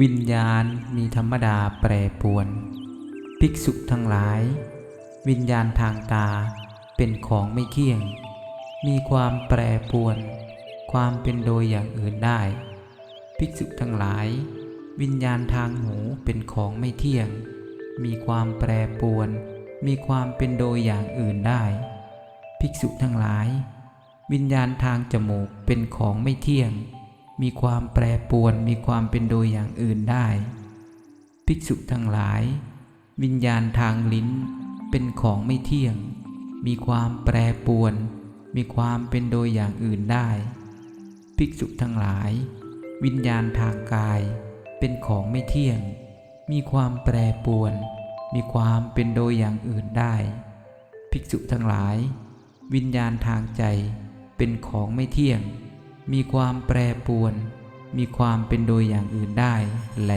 วิญญาณมีธรรมดาแปรปวน ภิกษุทั้งหลาย วิญญาณทางตาเป็นของไม่เที่ยง มีความแปรปวน ความเป็นโดยอย่างอื่นได้ ภิกษุทั้งหลาย วิญญาณทางหูเป็นของไม่เที่ยง มีความแปรปวน มีความเป็นโดยอย่างอื่นได้ ภิกษุทั้งหลาย วิญญาณทางจมูกเป็นของไม่เที่ยง มีความแปรปวนมีความเป็นโดยอย่างอื่นได้ ภิกษุทั้งหลาย วิญญาณทางลิ้นเป็นของไม่เที่ยง มีความแปรปวน มีความเป็นโดยอย่างอื่นได้ ภิกษุทั้งหลาย วิญญาณทางกาย เป็นของไม่เที่ยง มีความแปรปวน มีความเป็นโดยอย่างอื่นได้ ภิกษุทั้งหลาย วิญญาณทางใจเป็นของไม่เที่ยง มีความแปรปวน มีความเป็นโดยอย่างอื่นได้แล